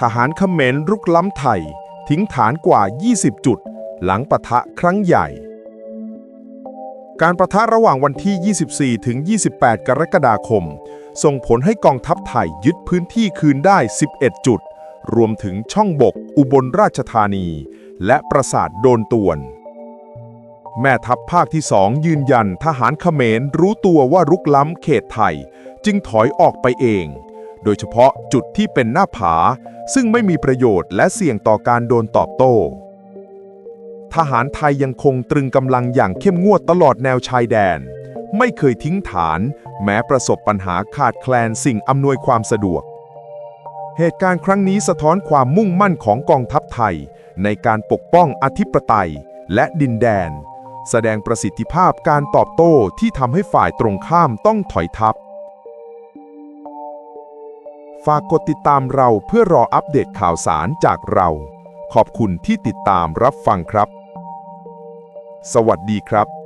ทหารเขมรรุกล้ำไทย ทิ้งฐานกว่า 20 จุด หลังปะทะครั้งใหญ่ การประทะระหว่างวันที่ 24 ถึง 28 กรกฎาคม ส่งผลให้กองทัพไทยยึดพื้นที่คืนได้ 11 จุด รวมถึงช่องบกอุบลราชธานี และปราสาทโดนตวน แม่ทัพภาคที่สองยืนยันทหารเขมรรู้ตัวว่ารุกล้ำเขตไทย จึงถอยออกไปเอง โดยเฉพาะจุดที่เป็นหน้าผา ซึ่งไม่มีประโยชน์และเสี่ยงต่อการโดนตอบโต้ ทหารไทยยังคงตรึงกำลังอย่างเข้มงวดตลอดแนวชายแดน ไม่เคยทิ้งฐาน แม้ประสบปัญหาขาดแคลนสิ่งอำนวยความสะดวก เหตุการณ์ครั้งนี้สะท้อนความมุ่งมั่นของกองทัพไทย ในการปกป้องอธิปไตยและดินแดน แสดงประสิทธิภาพการตอบโต้ที่ทำให้ฝ่ายตรงข้ามต้องถอยทัพ ฝากกดติดตามเราเพื่อรออัปเดตข่าวสารจากเรา ขอบคุณที่ติดตามรับฟังครับ สวัสดีครับ